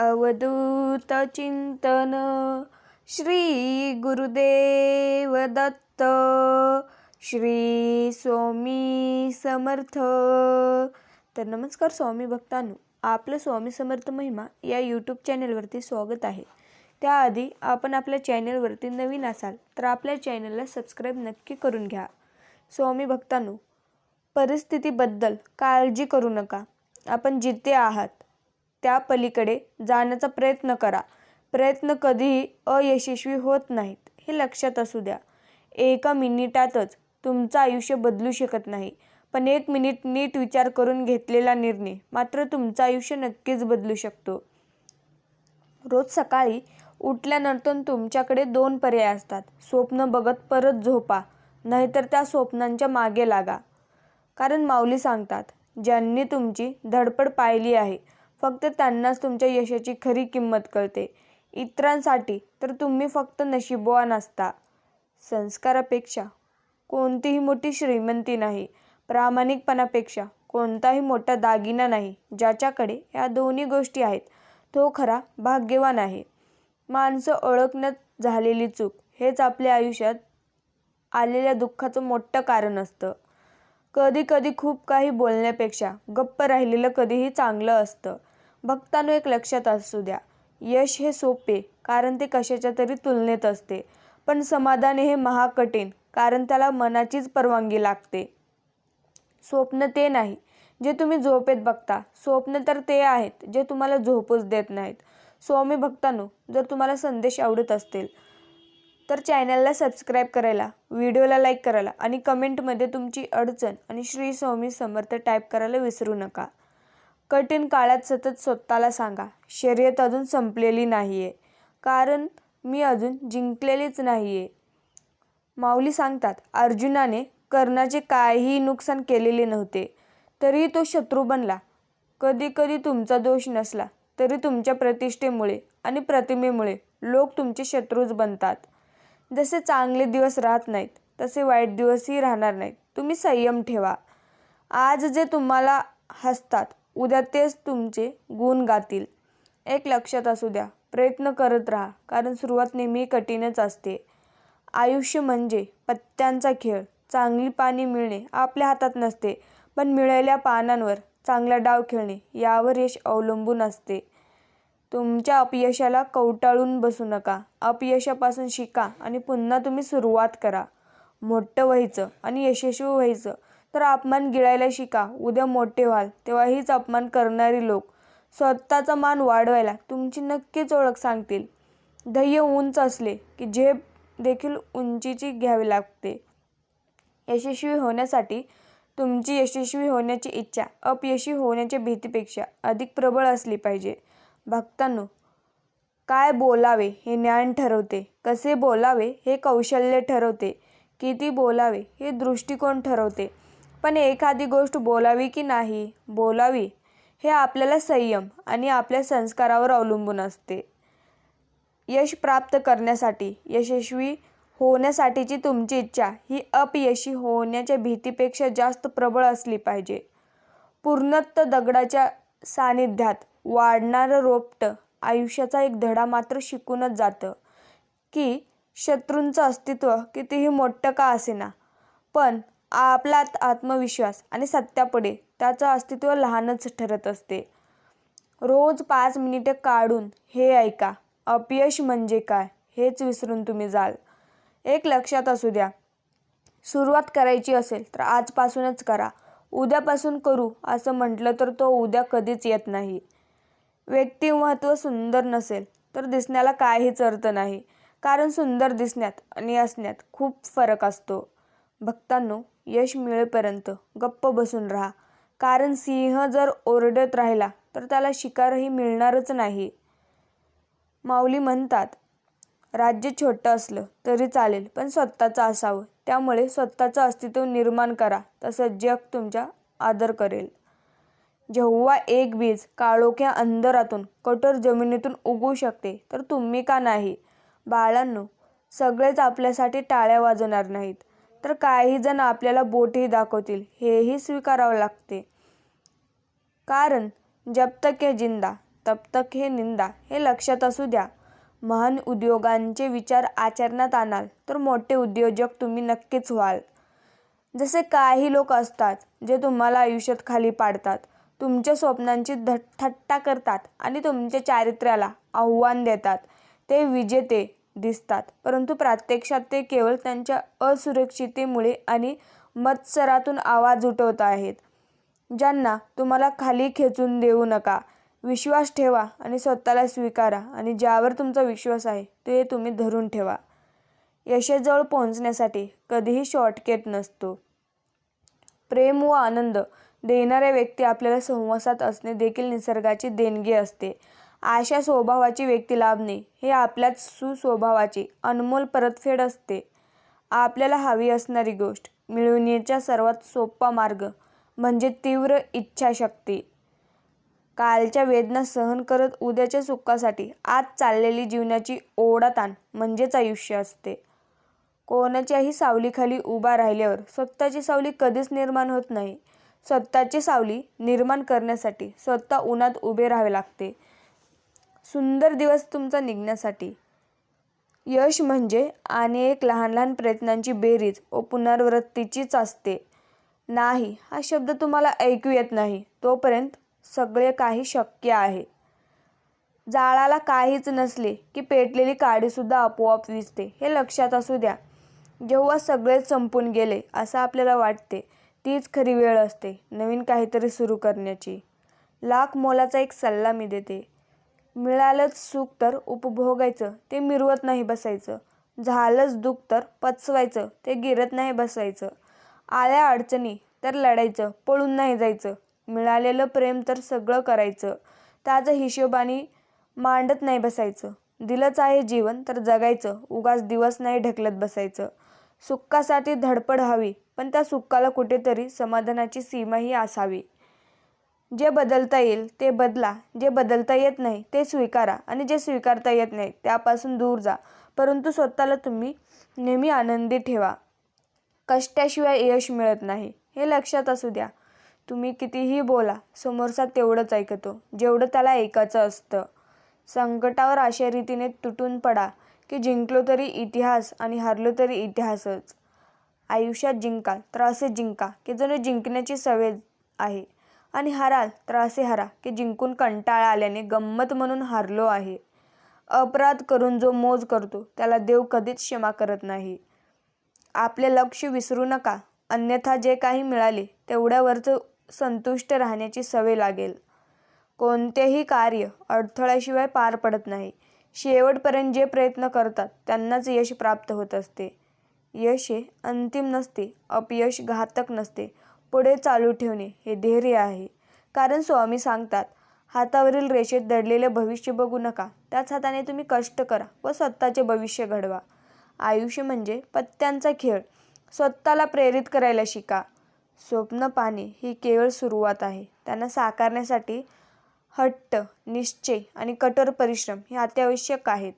अवधूत चिंतन. श्री गुरुदेव दत्त श्री स्वामी समर्थ. तर नमस्कार स्वामी भक्तांनो आपलं स्वामी समर्थ महिमा या यूट्यूब चॅनलवरती स्वागत आहे. त्याआधी आपण आपल्या चॅनलवरती नवीन असाल तर आपल्या चॅनलला सबस्क्राईब नक्की करून घ्या. स्वामी भक्तांनो परिस्थितीबद्दल काळजी करू नका. आपण जिथे आहात त्या पलीकडे जाण्याचा प्रयत्न करा. प्रयत्न कधीही अयशस्वी होत नाहीत हे लक्षात असू द्या. एका मिनिटातच तुमचं आयुष्य बदलू शकत नाही. पण एक मिनिट नीट विचार करून घेतलेला निर्णय मात्र तुमचं आयुष्य नक्कीच बदलू शकतो. रोज सकाळी उठल्यानंतर तुमच्याकडे दोन पर्याय असतात. स्वप्न बघत परत झोपा नाहीतर त्या स्वप्नांच्या मागे लागा. कारण माऊली सांगतात ज्यांनी तुमची धडपड पाहिली आहे फक्त त्यांनाच तुमच्या यशाची खरी किंमत कळते. इतरांसाठी तर तुम्ही फक्त नशीबवान असता. संस्कारापेक्षा कोणतीही मोठी श्रीमंती नाही. प्रामाणिकपणापेक्षा कोणताही मोठा दागिना नाही. ज्याच्याकडे या दोन्ही गोष्टी आहेत तो खरा भाग्यवान आहे. माणसं ओळखण्यात झालेली चूक हेच आपल्या आयुष्यात आलेल्या दुःखाचं मोठं कारण असतं. कधी कधी खूप काही बोलण्यापेक्षा गप्प राहिलेलं कधीही चांगलं असतं. भक्तांनो एक लक्षात असू द्या. यश हे सोपे कारण ते कशाच्या तरी तुलनेत असते. पण समाधान हे महाकठीण कारण त्याला मनाचीच परवानगी लागते. स्वप्न ते नाही जे तुम्ही झोपेत बघता. स्वप्न तर ते आहेत जे तुम्हाला झोपूच देत नाहीत. स्वामी भक्तांनो जर तुम्हाला संदेश आवडत असतील तर चॅनलला सबस्क्राईब करायला व्हिडिओला लाईक करायला आणि कमेंटमध्ये तुमची अडचण आणि श्री स्वामी समर्थ टाईप करायला विसरू नका. कठीण काळात सतत स्वतःला सांगा शर्यत अजून संपलेली नाही आहे कारण मी अजून जिंकलेलीच नाही आहे माऊली सांगतात अर्जुनाने कर्णाचे काहीही नुकसान केलेले नव्हते तरीही तो शत्रू बनला. कधी कधी तुमचा दोष नसला तरी तुमच्या प्रतिष्ठेमुळे आणि प्रतिमेमुळे लोक तुमचे शत्रूच बनतात. जसे चांगले दिवस राहत नाहीत तसे वाईट दिवसही राहणार नाहीत. तुम्ही संयम ठेवा. आज जे तुम्हाला हसतात उद्या तेच तुमचे गुण गातील. एक लक्षात असू द्या प्रयत्न करत राहा कारण सुरुवात नेहमी कठीणच असते. आयुष्य म्हणजे पत्त्यांचा खेळ. चांगली पाणी मिळणे आपल्या हातात नसते पण मिळालेल्या पानांवर चांगला डाव खेळणे यावर यश अवलंबून असते. तुमच्या अपयशाला कवटाळून बसू नका. अपयशापासून शिका आणि पुन्हा तुम्ही सुरुवात करा. मोठं व्हायचं आणि यशस्वी व्हायचं तर अपमान गिळायला शिका. उद्या मोठे व्हाल तेव्हा हीच अपमान करणारी लोक. स्वतःचा मान वाढवायला तुमची नक्कीच ओळख सांगतील. ध्येय उंच असले की झेप देखील उंचीची घ्यावी लागते. यशस्वी होण्यासाठी तुमची यशस्वी होण्याची इच्छा अपयशी होण्याच्या भीतीपेक्षा अधिक प्रबळ असली पाहिजे. भक्तांनो काय बोलावे हे ज्ञान ठरवते. कसे बोलावे हे कौशल्य ठरवते. किती बोलावे हे दृष्टिकोन ठरवते. पण एखादी गोष्ट बोलावी की नाही? बोलावी हे आपल्याला संयम आणि आपल्या संस्कारावर अवलंबून असते. यश प्राप्त करण्यासाठी यशस्वी होण्यासाठीची तुमची इच्छा ही अपयशी होण्याच्या भीतीपेक्षा जास्त प्रबळ असली पाहिजे. पूर्णत्व दगडाच्या सानिध्यात वाढणारं रोपटं आयुष्याचा एक धडा मात्र शिकूनच जातं की शत्रूंचं अस्तित्व कितीही मोठं का असेना पण आपला आत्मविश्वास आणि सत्यापुढे त्याचं अस्तित्व लहानच ठरत असते. रोज पाच मिनिटं काढून हे ऐका अपयश म्हणजे काय हेच विसरून तुम्ही जाल. एक लक्षात असू द्या सुरुवात करायची असेल तर आजपासूनच करा उद्यापासून करू असं म्हटलं तर तो उद्या कधीच येत नाही. व्यक्तिमत्व सुंदर नसेल तर दिसण्याला काहीच अर्थ नाही कारण सुंदर दिसण्यात आणि असण्यात खूप फरक असतो. भक्तांनो यश मिळेपर्यंत गप्प बसून राहा. कारण सिंह जर ओरडत राहिला तर त्याला शिकारही मिळणारच नाही. माऊली म्हणतात राज्य छोटं असलं तरी चालेल पण स्वतःचं असावं. त्यामुळे स्वतःचं अस्तित्व निर्माण करा. तसं जग तुमच्या आदर करेल. जेव्हा एक बीज काळोख्या अंधारातून कठोर जमिनीतून उगवू शकते तर तुम्ही का नाही? बाळांनो सगळेच आपल्यासाठी टाळ्या वाजवणार नाहीत. तर काही जण आपल्याला बोटही दाखवतील हेही स्वीकारावं लागते. कारण जब तक हे जिंदा तब तक हे निंदा हे लक्षात असू द्या. महान उद्योगांचे विचार आचरणात आणाल तर मोठे उद्योजक तुम्ही नक्कीच व्हाल. जसे काही लोक असतात जे तुम्हाला आयुष्यात खाली पाडतात तुमच्या स्वप्नांची ध थट्टा करतात आणि तुमच्या चारित्र्याला आव्हान देतात. ते विजेते दिसतात. परंतु प्रत्यक्षात ते केवळ त्यांच्या असुरक्षितेमुळे आणि मत्सरातून आवाज उठवत आहेत. ज्यांना तुम्हाला खाली खेचून देऊ नका. विश्वास ठेवा आणि स्वतःला स्वीकारा आणि ज्यावर तुमचा विश्वास आहे ते तुम्ही धरून ठेवा. यशाजवळ पोहोचण्यासाठी कधीही शॉर्टकट नसतो. प्रेम व आनंद देणाऱ्या व्यक्ती आपल्याला सहवासात असणे देखील निसर्गाची देणगी असते. अशा स्वभावाची व्यक्ती लाभणे हे आपल्याच सुस्वभावाची अनमोल परतफेड असते. आपल्याला हवी असणारी गोष्ट मिळवण्याचा सर्वात सोपा मार्ग म्हणजे तीव्र इच्छाशक्ती. कालच्या वेदना सहन करत उद्याच्या सुखासाठी आज चाललेली जीवनाची ओढाताण म्हणजेच आयुष्य असते. कोणाच्याही सावलीखाली उभा राहिल्यावर स्वतःची सावली कधीच निर्माण होत नाही. स्वतःची सावली निर्माण करण्यासाठी स्वतः उन्हात उभे राहावे लागते. सुंदर दिवस तुमचा निघण्यासाठी. यश म्हणजे अनेक लहान लहान प्रयत्नांची बेरीज व पुनरावृत्तीचीच असते नाही हा शब्द तुम्हाला ऐकू येत नाही. तोपर्यंत सगळे काही शक्य आहे. जाळाला काहीच नसले की पेटलेली काडीसुद्धा आपोआप विजते हे लक्षात असू द्या. जेव्हा सगळेच संपून गेले असं आपल्याला वाटते. तीच खरी वेळ असते नवीन काहीतरी सुरू करण्याची. लाख मोलाचा एक सल्ला मी देते. मिळालंच सुख तर उपभोगायचं ते मिरवत नाही बसायचं. झालंच दुःख तर पचवायचं ते गिरत नाही बसायचं. आल्या अडचणी तर लढायचं पळून नाही जायचं. मिळालेलं प्रेम तर सगळं करायचं. त्याचं हिशोबाने मांडत नाही बसायचं. दिलंच आहे जीवन तर जगायचं. उगाच दिवस नाही ढकलत बसायचं. सुखासाठी धडपड हवी पण त्या सुखाला कुठेतरी समाधानाची सीमाही असावी. जे बदलता येईल ते बदला जे बदलता येत नाही ते स्वीकारा आणि जे स्वीकारता येत नाही त्यापासून दूर जा. परंतु स्वतःला तुम्ही नेहमी आनंदी ठेवा. कष्टाशिवाय यश मिळत नाही. हे लक्षात असू द्या. तुम्ही कितीही बोला समोरचा तेवढंच ऐकतो. जेवढं त्याला ऐकायचं असतं. संकटावर अशा रीतीने तुटून पडा की जिंकलो तरी इतिहास आणि हरलो तरी इतिहासच. आयुष्यात जिंकाल तर असे जिंका की जणू जिंकण्याची सवय आहे. आणि हाराल तर असे हारा की जिंकून कंटाळा आल्याने गंमत म्हणून हारलो आहे. अपराध करून जो मोज करतो त्याला देव कधीच क्षमा करत नाही. आपले लक्ष विसरू नका. अन्यथा जे काही मिळाले तेवढ्यावरचं संतुष्ट राहण्याची सवय लागेल. कोणतेही कार्य अडथळ्याशिवाय पार पडत नाही. शेवटपर्यंत जे प्रयत्न करतात त्यांनाच यश प्राप्त होत असते. यश हे अंतिम नसते अपयश घातक नसते. पुढे चालू ठेवणे हे धैर्य आहे. कारण स्वामी सांगतात हातावरील रेषेत दडलेले भविष्य बघू नका. त्याच हाताने तुम्ही कष्ट करा व स्वतःचे भविष्य घडवा. आयुष्य म्हणजे पत्त्यांचा खेळ. स्वतःला प्रेरित करायला शिका. स्वप्न पाहणे ही केवळ सुरुवात आहे. त्यांना साकारण्यासाठी हट्ट निश्चय आणि कठोर परिश्रम हे अत्यावश्यक आहेत.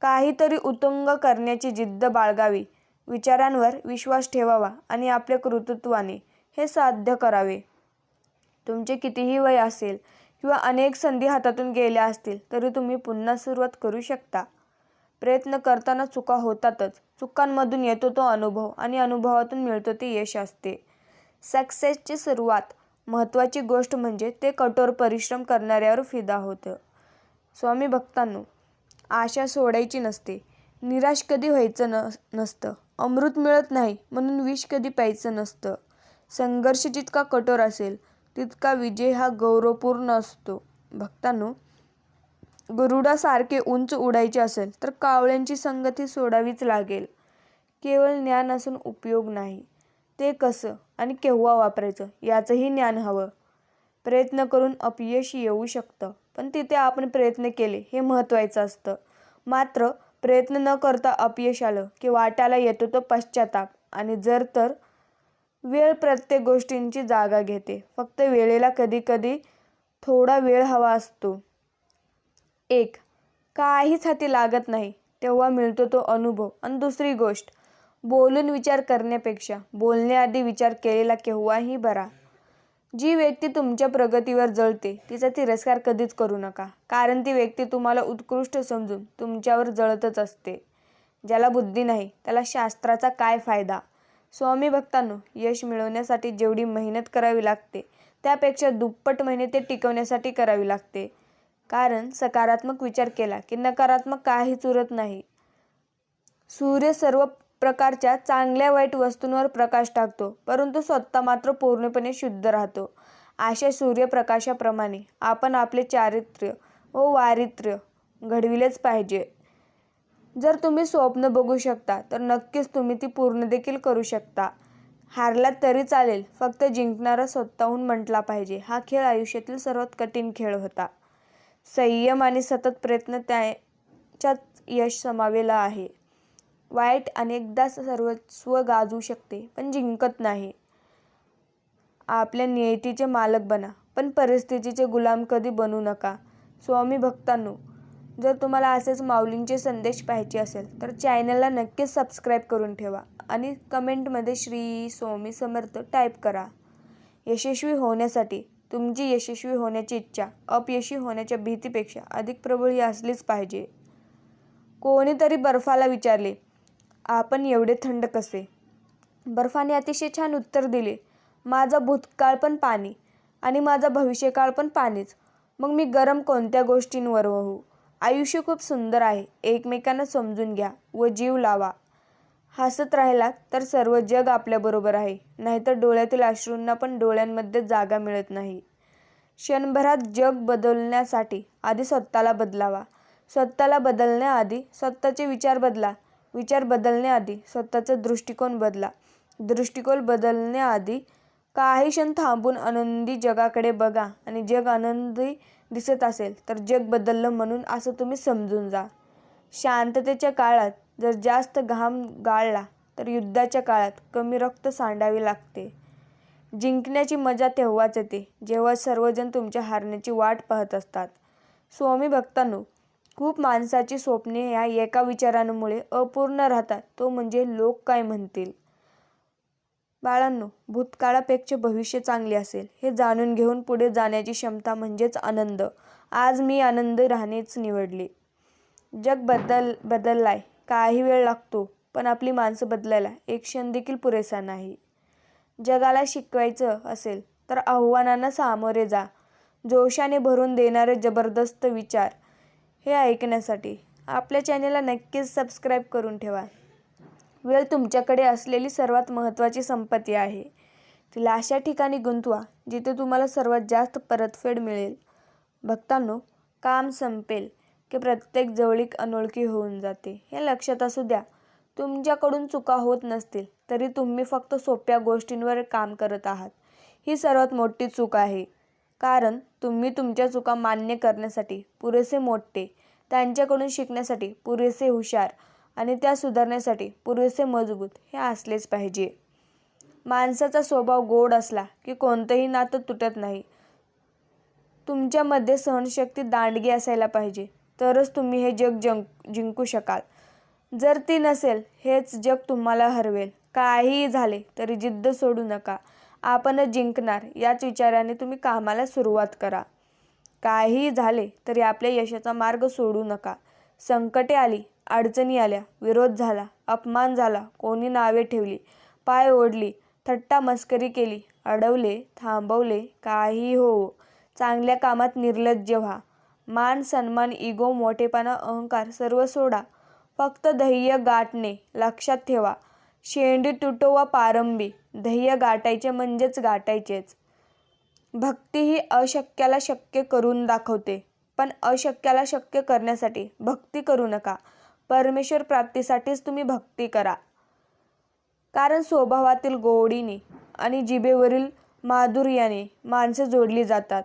काहीतरी उतुंग करण्याची जिद्द बाळगावी. विचारांवर विश्वास ठेवावा आणि आपल्या कृतृत्वाने हे साध्य करावे. तुमचे कितीही वय असेल किंवा अनेक संधी हातातून गेल्या असतील तरी तुम्ही पुन्हा सुरुवात करू शकता. प्रयत्न करताना चुका होतातच. चुकांमधून येतो तो अनुभव आणि अनुभवातून मिळतो ते यश असते. सक्सेसची सुरुवात महत्त्वाची गोष्ट म्हणजे ते कठोर परिश्रम करणाऱ्यावर फिदा होतं. स्वामी भक्तांनो आशा सोडायची नसते. निराश कधी व्हायचं न नसतं. अमृत मिळत नाही म्हणून विष कधी प्यायचं नसतं. संघर्ष जितका कठोर असेल तितका विजय हा गौरवपूर्ण असतो. भक्तांनो गरुडासारखे उंच उडायचे असेल तर कावळ्यांची संगती सोडावीच लागेल. केवळ ज्ञान असून उपयोग नाही. ते कसं आणि केव्हा वापरायचं याचंही ज्ञान हवं. प्रयत्न करून अपयश येऊ शकतं पण तिथे आपण प्रयत्न केले हे महत्त्वाचं असतं. मात्र प्रयत्न न करता अपयश आलं की वाटायला येतो तो पश्चाताप. आणि जर तर वेळ प्रत्येक गोष्टींची जागा घेते. फक्त वेळेला कधी कधी थोडा वेळ हवा असतो. एक काहीच हाती लागत नाही. तेव्हा मिळतो तो अनुभव. आणि दुसरी गोष्ट बोलून विचार करण्यापेक्षा बोलण्याआधी विचार केलेला केव्हाही बरा. जी व्यक्ती तुमच्या प्रगतीवर जळते तिचा तिरस्कार कधीच करू नका. कारण ती व्यक्ती तुम्हाला उत्कृष्ट समजून तुमच्यावर जळतच असते. ज्याला बुद्धी नाही त्याला शास्त्राचा काय फायदा? स्वामी भक्तांनो यश मिळवण्यासाठी जेवढी मेहनत करावी लागते त्यापेक्षा दुप्पट मेहनत ते टिकवण्यासाठी करावी लागते. कारण सकारात्मक विचार केला की नकारात्मक काहीच उरत नाही. सूर्य सर्व प्रकारच्या चांगल्या वाईट वस्तूंवर प्रकाश टाकतो परंतु स्वतः मात्र पूर्णपणे शुद्ध राहतो. अशा सूर्यप्रकाशाप्रमाणे आपण आपले चारित्र्य व वारित्र्य घडविलेच पाहिजे. जर तुम्ही स्वप्न बघू शकता तर नक्कीच तुम्ही ती पूर्ण देखील करू शकता. हारलात तरी चालेल फक्त जिंकणारा स्वतःहून म्हटला पाहिजे. हा खेळ आयुष्यातील सर्वात कठीण खेळ होता. संयम आणि सतत प्रयत्न त्याच्यात यश समावेला आहे. वाईट अनेकदा सर्वस्व गाजवू शकते पण जिंकत नाही. आपल्या नियतीचे मालक बना पण परिस्थितीचे गुलाम कधी बनू नका. स्वामी भक्तांनो जर तुम्हाला असेच माऊलींचे संदेश पाहिजे असेल तर चॅनलला नक्कीच सबस्क्राईब करून ठेवा आणि कमेंटमध्ये श्री स्वामी समर्थ टाईप करा. यशस्वी होण्यासाठी तुमची यशस्वी होण्याची इच्छा अपयशी होण्याच्या भीतीपेक्षा अधिक प्रबळ असलीच पाहिजे. कोणीतरी बर्फाला विचारले आपण एवढे थंड कसे? बर्फाने अतिशय छान उत्तर दिले माझा भूतकाळ पण पाणी आणि माझा भविष्यकाळ पण पाणीच. मग मी गरम कोणत्या गोष्टींवर वाहू आयुष्य खूप सुंदर आहे. एकमेकांना समजून घ्या व जीव लावा. हसत राहिलात तर सर्व जग आपल्याबरोबर आहे. नाहीतर डोळ्यातील अश्रूंना पण डोळ्यांमध्ये जागा मिळत नाही. क्षणभरात जग बदलण्यासाठी आधी स्वतःला बदलावा. स्वतःला बदलण्याआधी स्वतःचे विचार बदला. विचार बदलण्याआधी स्वतःचा दृष्टिकोन बदला. दृष्टिकोन बदलण्याआधी काही क्षण थांबून आनंदी जगाकडे बघा आणि जग आनंदी दिसत असेल तर जग बदललं म्हणून असं तुम्ही समजून जा. शांततेच्या काळात जर जास्त घाम गाळला तर युद्धाच्या काळात कमी रक्त सांडावे लागते. जिंकण्याची मजा तेव्हाच येते जेव्हा सर्वजण तुमच्या हारण्याची वाट पाहत असतात. स्वामी भक्तांनो खूप माणसाची स्वप्ने ह्या एका विचारांमुळे अपूर्ण राहतात तो म्हणजे लोक काय म्हणतील? बाळांनो भूतकाळापेक्षा भविष्य चांगले असेल हे जाणून घेऊन पुढे जाण्याची क्षमता म्हणजेच आनंद. आज मी आनंद राहणेच निवडले. जग बदल बदललाय. काही वेळ लागतो पण आपली माणसं बदलायला एक क्षण देखील पुरेसा नाही. जगाला शिकवायचं असेल तर आव्हानांना सामोरे जा. जोशाने भरून देणारे जबरदस्त विचार. हे ऐकण्यासाठी आपल्या चॅनेलला नक्कीच सबस्क्राईब करून ठेवा. वेळ तुमच्याकडे असलेली सर्वात महत्त्वाची संपत्ती आहे. तिला अशा ठिकाणी गुंतवा जिथे तुम्हाला सर्वात जास्त परतफेड मिळेल. भक्तांनो काम संपेल की प्रत्येक जवळीक अनोळखी होऊन जाते. हे लक्षात असू द्या तुमच्याकडून चुका होत नसतील तरी तुम्ही फक्त सोप्या गोष्टींवर काम करत आहात. ही सर्वात मोठी चूक आहे. कारण तुम्ही तुमच्या चुका मान्य करण्यासाठी पुरेसे मोठे त्यांच्याकडून शिकण्यासाठी पुरेसे हुशार आणि त्या सुधारण्यासाठी पुरेसे मजबूत हे असलेच पाहिजे. माणसाचा स्वभाव गोड असला की कोणतंही नातं तुटत नाही. तुमच्यामध्ये सहनशक्ती दांडगी असायला पाहिजे. तरच तुम्ही हे जग जंक जिंकू शकाल. जर ती नसेल हेच जग तुम्हाला हरवेल. काहीही झाले तरी जिद्द सोडू नका. आपणच जिंकणार याच विचाराने तुम्ही कामाला सुरुवात करा. काहीही झाले तरी आपल्या यशाचा मार्ग सोडू नका. संकटे आली अडचणी आल्या विरोध झाला अपमान झाला कोणी नावे ठेवली पाय ओढली थट्टा मस्करी केली अडवले थांबवले काही हो चांगल्या कामात निर्लज्ज व्हा मान सन्मान इगो मोठेपणा अहंकार सर्व सोडा फक्त धैर्य गाठणे लक्षात ठेवा शेंडी तुटो वा पारंबी ध्येय गाठायचे म्हणजेच गाठायचेच भक्ती ही अशक्याला शक्य करून दाखवते. पण अशक्याला शक्य करण्यासाठी भक्ती करू नका. परमेश्वर प्राप्तीसाठीच तुम्ही भक्ती करा. कारण स्वभावातील गोडीने आणि जिभेवरील माधुर्याने माणसे जोडली जातात.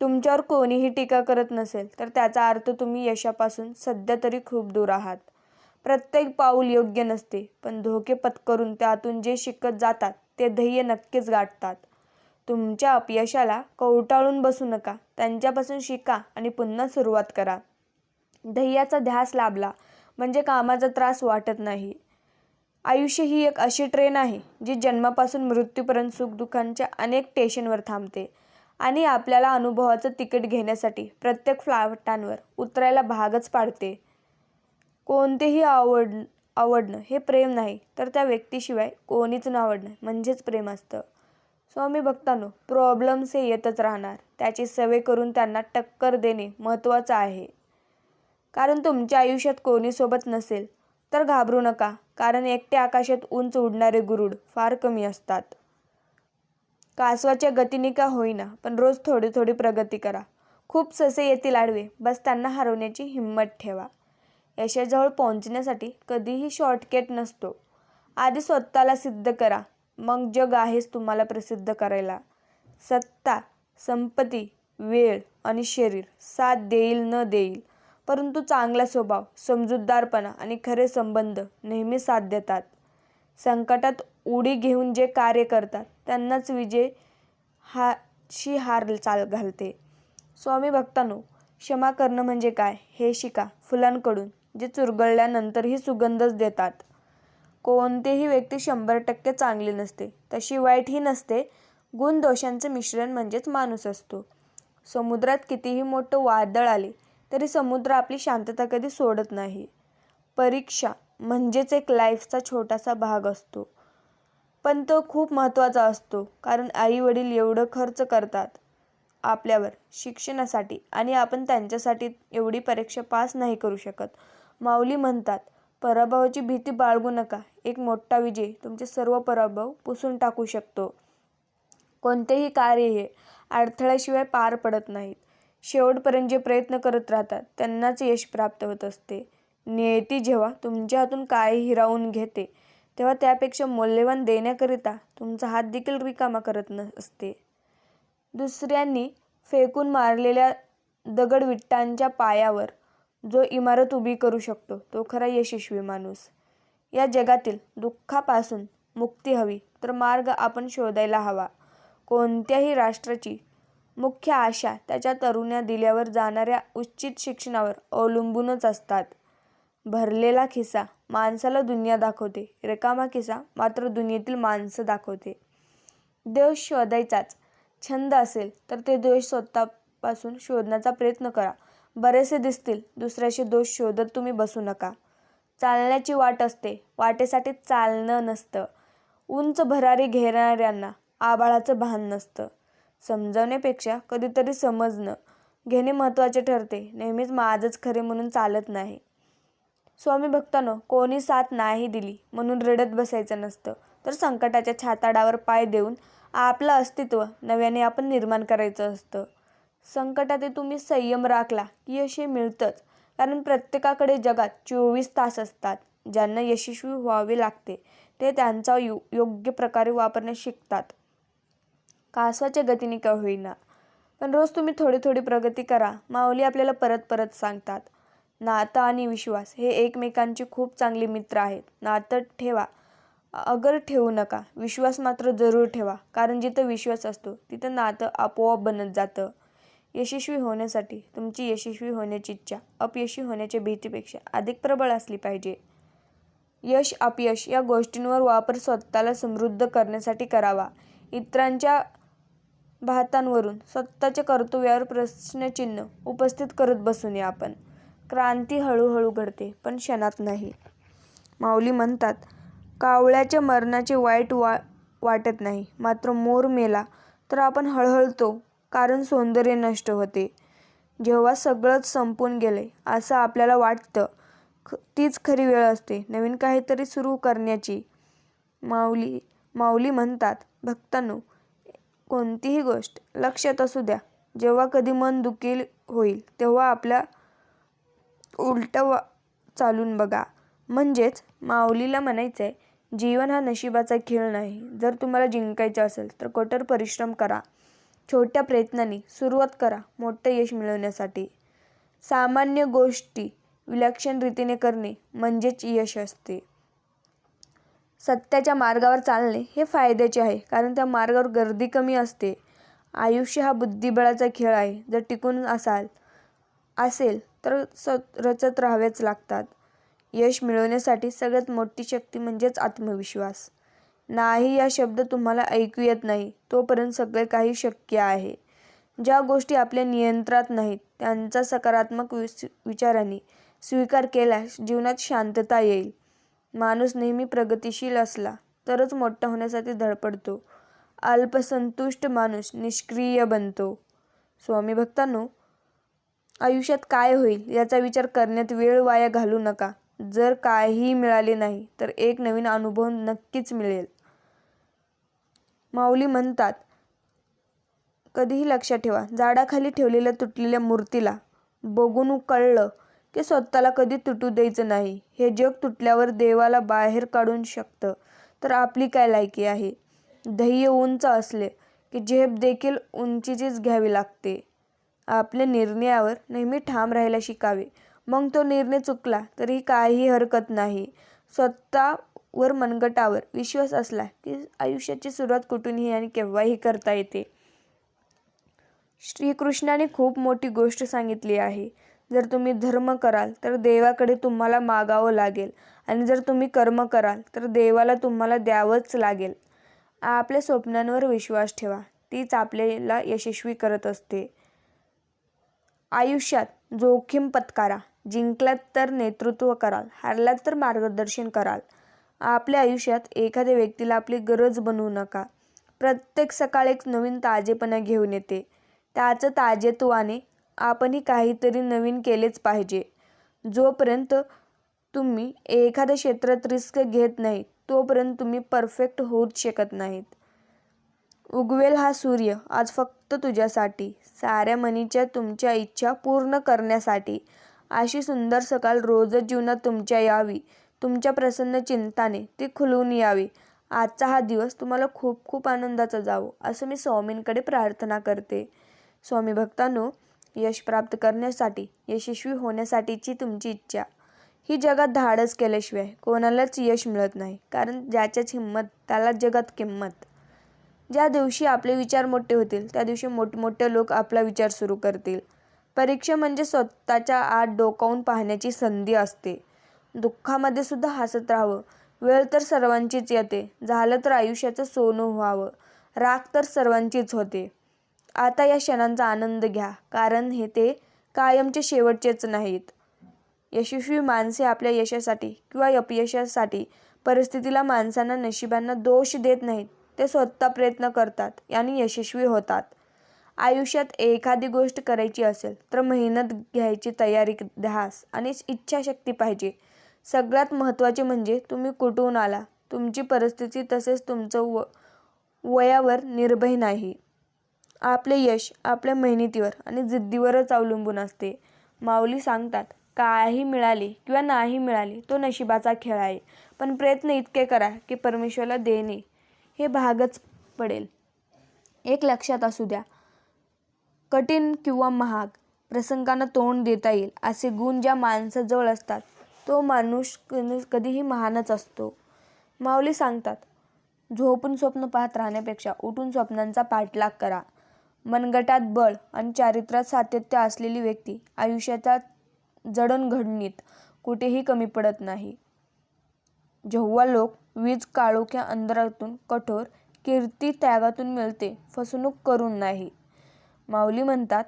तुमच्यावर कोणीही टीका करत नसेल तर त्याचा अर्थ तुम्ही यशापासून सध्या तरी खूप दूर आहात. प्रत्येक पाऊल योग्य नसते पण धोके पत्करून त्यातून जे शिकत जातात ते ध्येय नक्कीच गाठतात. तुमच्या अपयशाला कवटाळून बसू नका. त्यांच्यापासून शिका आणि पुन्हा सुरुवात करा. ध्येयाचा ध्यास लाभला म्हणजे कामाचा त्रास वाटत नाही. आयुष्य ही एक अशी ट्रेन आहे जी जन्मापासून मृत्यूपर्यंत सुखदुःखांच्या अनेक स्टेशनवर थांबते आणि आपल्याला अनुभवाचं तिकीट घेण्यासाठी प्रत्येक फ्लाटांवर उतरायला भागच पाडते. कोणतेही आवड आवडणं हे प्रेम नाही तर त्या व्यक्तीशिवाय कोणीच न आवडणं म्हणजेच प्रेम असतं. स्वामी भक्तांनो प्रॉब्लेम्स हे येतच राहणार. त्याची सवय करून त्यांना टक्कर देणे महत्त्वाचं आहे. कारण तुमच्या आयुष्यात कोणी सोबत नसेल तर घाबरू नका. कारण एकटे आकाशात उंच उडणारे गुरुड फार कमी असतात. कासवाच्या गतीने का होईना पण रोज थोडी थोडी प्रगती करा. खूप ससे येतील आडवे बस त्यांना हरवण्याची हिंमत ठेवा. यशाजवळ पोहोचण्यासाठी कधीही शॉर्टकट नसतो. आधी स्वतःला सिद्ध करा. मग जग आहेच तुम्हाला प्रसिद्ध करायला. सत्ता संपत्ती वेळ आणि शरीर साथ देईल न देईल. परंतु चांगला स्वभाव समजूतदारपणा आणि खरे संबंध नेहमी साथ देतात. संकटात उडी घेऊन जे कार्य करतात त्यांनाच विजय हा शी हार चाल घालते. स्वामी भक्तांनो क्षमा करणं म्हणजे काय हे शिका फुलांकडून जे चुरगळल्यानंतरही सुगंधच देतात. कोणतीही व्यक्ती शंभर टक्के चांगली नसते. तशी वाईटही नसते. गुण दोषांचं मिश्रण म्हणजेच माणूस असतो. समुद्रात कितीही मोठं वादळ आले तरी समुद्र आपली शांतता कधी सोडत नाही. परीक्षा म्हणजेच एक लाईफचा छोटासा भाग असतो. पण तो खूप महत्त्वाचा असतो कारण आई वडील एवढं खर्च करतात आपल्यावर शिक्षणासाठी आणि आपण त्यांच्यासाठी एवढी परीक्षा पास नाही करू शकत. माऊली म्हणतात पराभवाची भीती बाळगू नका. एक मोठा विजय तुमचे सर्व पराभव पुसून टाकू शकतो. कोणतेही कार्य हे अडथळ्याशिवाय पार पडत नाहीत. शेवटपर्यंत जे प्रयत्न करत राहतात त्यांनाच यश प्राप्त होत असते. नियती जेव्हा तुमच्या हातून काय हिरावून घेते तेव्हा त्यापेक्षा मौल्यवान देण्याकरिता तुमचा हात देखील रिकामा करत न असते. दुसऱ्यांनी फेकून मारलेल्या दगडविट्टांच्या पायावर जो इमारत उभी करू शकतो तो खरा यशस्वी माणूस. या जगातील दुःखापासून मुक्ती हवी तर मार्ग आपण शोधायला हवा. कोणत्याही राष्ट्राची मुख्य आशा त्याच्या तरुण्या दिल्यावर जाणाऱ्या उचित शिक्षणावर अवलंबूनच असतात. भरलेला खिसा माणसाला दुनिया दाखवते रिकामा खिसा मात्र दुनियेतील माणसं दाखवते. देव शोधायचाच छंद असेल तर ते दोष स्वतःपासून शोधण्याचा प्रयत्न करा. बरेचसे दिसतील दुसऱ्याचे दोष शोधत तुम्ही बसू नका. चालण्याची वाट असते वाटेसाठी चालणं नसतं. उंच भरारी घेणाऱ्यांना आबाळाचं भान नसतं. समजवण्यापेक्षा कधीतरी समजणं घेणे महत्त्वाचे ठरते. नेहमीच माझंच खरे म्हणून चालत नाही. स्वामी भक्तानं कोणी साथ नाही दिली म्हणून रडत बसायचं नसतं. तर संकटाच्या छाताडावर पाय देऊन आपलं अस्तित्व नव्याने आपण निर्माण करायचं असतं. संकटात तुम्ही संयम राखला की यश हे मिळतंच. कारण प्रत्येकाकडे जगात चोवीस तास असतात ज्यांना यशस्वी व्हावे लागते ते त्यांचा यो योग्य प्रकारे वापरणे शिकतात. कासवाच्या गतीने का होईना. पण रोज तुम्ही थोडी थोडी प्रगती करा माऊली आपल्याला परत परत सांगतात. नातं आणि विश्वास हे एकमेकांचे खूप चांगले मित्र आहेत. नातं ठेवा. अगर ठेवू नका. विश्वास मात्र जरूर ठेवा. कारण जिथं विश्वास असतो तिथं नातं आपोआप बनत जातं. यशस्वी होण्यासाठी तुमची यशस्वी होण्याची इच्छा अपयशी होण्याच्या भीतीपेक्षा अधिक प्रबळ असली पाहिजे. यश अपयश या गोष्टींवर वापर स्वतःला समृद्ध करण्यासाठी करावा. इतरांच्या भातांवरून स्वतःच्या कर्तव्यावर प्रश्नचिन्ह उपस्थित करत बसून या आपण. क्रांती हळूहळू घडते पण क्षणात नाही. माऊली म्हणतात कावळ्याच्या मरणाचे वाईट वा वाटत नाही. मात्र मोर मेला तर आपण हळहळतो. कारण सौंदर्य नष्ट होते. जेव्हा सगळंच संपून गेले असं आपल्याला वाटतं. ख तीच खरी वेळ असते. नवीन काहीतरी सुरू करण्याची. माऊली माऊली म्हणतात भक्तांनो कोणतीही गोष्ट लक्षात असू द्या. जेव्हा कधी मन दुखील होईल तेव्हा आपल्या उलटं वा चालून बघा. म्हणजेच माऊलीला म्हणायचं आहे जीवन हा नशिबाचा खेळ नाही. जर तुम्हाला जिंकायचं असेल तर कठोर परिश्रम करा. छोट्या प्रयत्नांनी सुरुवात करा मोठं यश मिळवण्यासाठी. सामान्य गोष्टी विलक्षण रीतीने करणे म्हणजेच यश असते. सत्याच्या मार्गावर चालणे हे फायद्याचे आहे कारण त्या मार्गावर गर्दी कमी असते. आयुष्य हा बुद्धिबळाचा खेळ आहे जर टिकून असाल असेल तर स रचत राहावेच लागतात. यश मिळवण्यासाठी सगळ्यात मोठी शक्ती म्हणजेच आत्मविश्वास. नाही या शब्द तुम्हाला ऐकू येत नाही. तोपर्यंत सगळे काही शक्य आहे. ज्या गोष्टी आपल्या नियंत्रणात नाहीत त्यांचा सकारात्मक विस विचारांनी स्वीकार केल्यास जीवनात शांतता येईल. माणूस नेहमी प्रगतिशील असला तरच मोठा होण्यासाठी धडपडतो. अल्पसंतुष्ट माणूस निष्क्रिय बनतो. स्वामी भक्तांनो आयुष्यात काय होईल याचा विचार करण्यात वेळ वाया घालू नका. जर काहीही मिळाले नाही तर एक नवीन अनुभव नक्कीच मिळेल. माऊली म्हणतात कधीही लक्षात ठेवा झाडाखाली ठेवलेल्या तुटलेल्या मूर्तीला बघून कळलं की स्वतःला कधी तुटू द्यायचं नाही. हे जग तुटल्यावर देवाला बाहेर काढून शकतं. तर आपली काय लायकी आहे? ध्येय उंच असले की झेप देखील उंचीचीच घ्यावी लागते. आपल्या निर्णयावर नेहमी ठाम राहायला शिकावे. मग तो निर्णय चुकला तरी काही हरकत नाही. स्वतः वर मनगटावर विश्वास असला की आयुष्याची सुरुवात कुठूनही आणि केव्हाही करता येते. श्रीकृष्णाने खूप मोठी गोष्ट सांगितली आहे. जर तुम्ही धर्म कराल तर देवाकडे तुम्हाला मागावं लागेल आणि जर तुम्ही कर्म कराल तर देवाला तुम्हाला द्यावंच लागेल. आपल्या स्वप्नांवर विश्वास ठेवा. तीच आपल्याला यशस्वी करत असते. आयुष्यात जोखीम पत्कारा. जिंकलात तर नेतृत्व कराल हारलात तर मार्गदर्शन कराल. आपल्या आयुष्यात एखाद्या व्यक्तीला आपली गरज बनवू नका. प्रत्येक सकाळ एक नवीन ताजेपणा घेऊन येते. त्याचं ताजेत्वाने आपणही काहीतरी नवीन केलेच पाहिजे. जोपर्यंत तुम्ही एखाद्या क्षेत्रात रिस्क घेत नाही तोपर्यंत तुम्ही परफेक्ट होऊच शकत नाहीत. उगवेल हा सूर्य आज फक्त तुझ्यासाठी साऱ्या मनीच्या तुमच्या इच्छा पूर्ण करण्यासाठी. अशी सुंदर सकाळ रोजच जीवनात तुमच्या यावी. तुमच्या प्रसन्न चिंताने ती खुलवून यावी. आजचा हा दिवस तुम्हाला खूप खूप आनंदाचा जावो असं मी स्वामींकडे प्रार्थना करते. स्वामी भक्तांनो यश प्राप्त करण्यासाठी यशस्वी होण्यासाठीची तुमची इच्छा. ही जगात धाडस केल्याशिवाय कोणालाच यश मिळत नाही कारण ज्याच्याच हिंमत त्याला जगात किंमत. ज्या दिवशी आपले विचार मोठे होतील त्या दिवशी मोठमोठे लोक आपला विचार सुरू करतील. परीक्षा म्हणजे स्वतःच्या आत डोकावून पाहण्याची संधी असते. दुःखामध्ये सुद्धा हसत राहावं. वेळ तर सर्वांचीच येते. झालं तर आयुष्याचं सोनं व्हावं. राग तर सर्वांचीच होते. आता या क्षणांचा आनंद घ्या. कारण हे ते कायमचे शेवटचेच नाहीत. यशस्वी माणसे आपल्या यशासाठी किंवा अपयशासाठी परिस्थितीला माणसांना नशिबांना दोष देत नाहीत. ते स्वतः प्रयत्न करतात आणि यशस्वी होतात. आयुष्यात एखादी गोष्ट करायची असेल तर मेहनत घ्यायची तयारी ध्यास आणि इच्छाशक्ती पाहिजे. सगळ्यात महत्त्वाचे म्हणजे तुम्ही कुठून आला? तुमची परिस्थिती तसेच तुमचं व वयावर निर्भय नाही. आपले यश आपल्या मेहनतीवर आणि जिद्दीवरच अवलंबून असते. माऊली सांगतात काही मिळाले किंवा नाही मिळाले तो नशिबाचा खेळ आहे. पण प्रयत्न इतके करा की परमेश्वरला देणे हे भागच पडेल. एक लक्षात असू द्या. कठीण किंवा महाग प्रसंगांना तोंड देता येईल असे गुण ज्या माणसाजवळ असतात तो माणूस कधीही महानच असतो. माऊली सांगतात झोपून स्वप्न पाहत राहण्यापेक्षा उठून स्वप्नांचा पाठलाग करा. मनगटात बळ आणि चारित्र्यात सातत्य असलेली व्यक्ती आयुष्याच्या जडणघडणीत कुठेही कमी पडत नाही. जेव्हा लोक वीज काळोख्या अंधारातून कठोर कीर्ती त्यागातून मिळते फसवणूक करून नाही. माऊली म्हणतात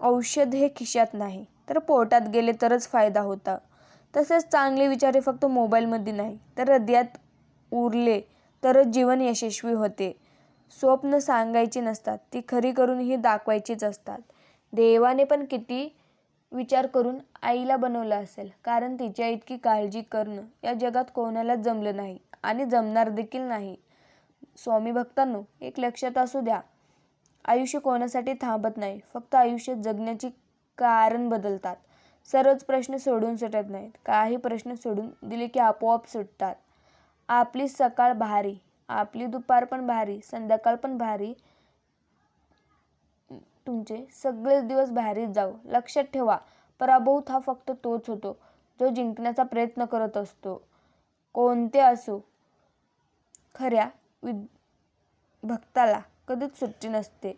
औषध हे खिशात नाही. तर पोटात गेले तरच फायदा होता. तसेच चांगले विचार हे फक्त मोबाईलमध्ये नाही तर हृदयात उरले तरच जीवन यशस्वी होते. स्वप्न सांगायची नसतात ती खरी करूनही दाखवायचीच असतात. देवाने पण किती विचार करून आईला बनवलं असेल कारण तिच्या इतकी काळजी करणं या जगात कोणालाच जमलं नाही आणि जमणार देखील नाही. स्वामी भक्तांनो एक लक्षात असू द्या आयुष्य कोणासाठी थांबत नाही फक्त आयुष्य जगण्याची कारण बदलतात. सर्वच प्रश्न सोडून सुटत नाहीत. काही प्रश्न सोडून दिले की आपोआप सुटतात. आपली सकाळ भारी आपली दुपार पण भारी संध्याकाळ पण भारी. तुमचे सगळेच दिवस भारीच जाऊ. लक्षात ठेवा पराभूत हा फक्त तोच होतो जो जिंकण्याचा प्रयत्न करत असतो. कोणते असो खऱ्या विद भक्ताला कधीच सुट्टी नसते.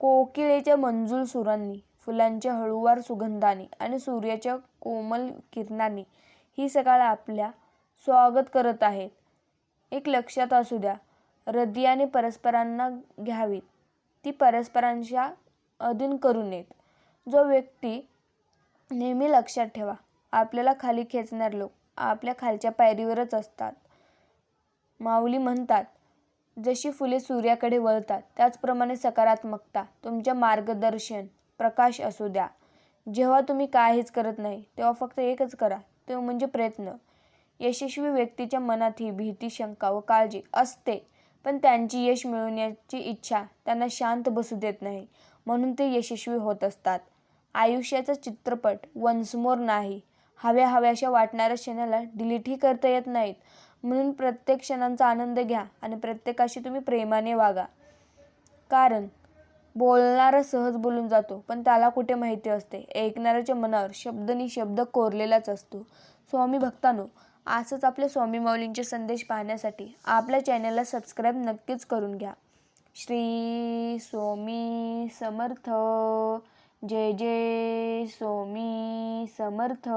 कोकिळेच्या मंजूल सुरांनी फुलांच्या हळूवार सुगंधाने आणि सूर्याच्या कोमल किरणांनी ही सकाळ आपल्या स्वागत करत आहेत एक लक्षात असू द्या हृदयाने परस्परांना घ्यावीत. ती परस्परांच्या अधीन करू नयेत जो व्यक्ती नेहमी लक्षात ठेवा आपल्याला खाली खेचणार लोक आपल्या खालच्या पायरीवरच असतात. माऊली म्हणतात जशी फुले सूर्याकडे वळतात त्याचप्रमाणे सकारात्मकता तुमच्या मार्गदर्शन प्रकाश असू द्या. जेव्हा तुम्ही काहीच करत नाही तेव्हा फक्त एकच करा तो म्हणजे प्रयत्न. यशस्वी व्यक्तीच्या मनात ही भीती शंका व काळजी असते पण त्यांची यश मिळवण्याची इच्छा त्यांना शांत बसू देत नाही म्हणून ते यशस्वी होत असतात. आयुष्याचा चित्रपट वन्समोर नाही हव्या हव्याशा वाटणाऱ्या क्षणाला डिलीटही करता येत नाहीत म्हणून प्रत्येक क्षणांचा आनंद घ्या आणि प्रत्येकाशी तुम्ही प्रेमाने वागा. कारण बोलणारा सहज बोलून जातो पण त्याला कुठे माहिती असते? ऐकणाऱ्याच्या मनावर शब्दनी शब्द कोरलेलाच असतो. स्वामी भक्तांनो असंच आपल्या स्वामी माऊलींचे संदेश पाहण्यासाठी आपल्या चॅनलला सबस्क्राईब नक्कीच करून घ्या. श्री स्वामी समर्थ. जय जय स्वामी समर्थ.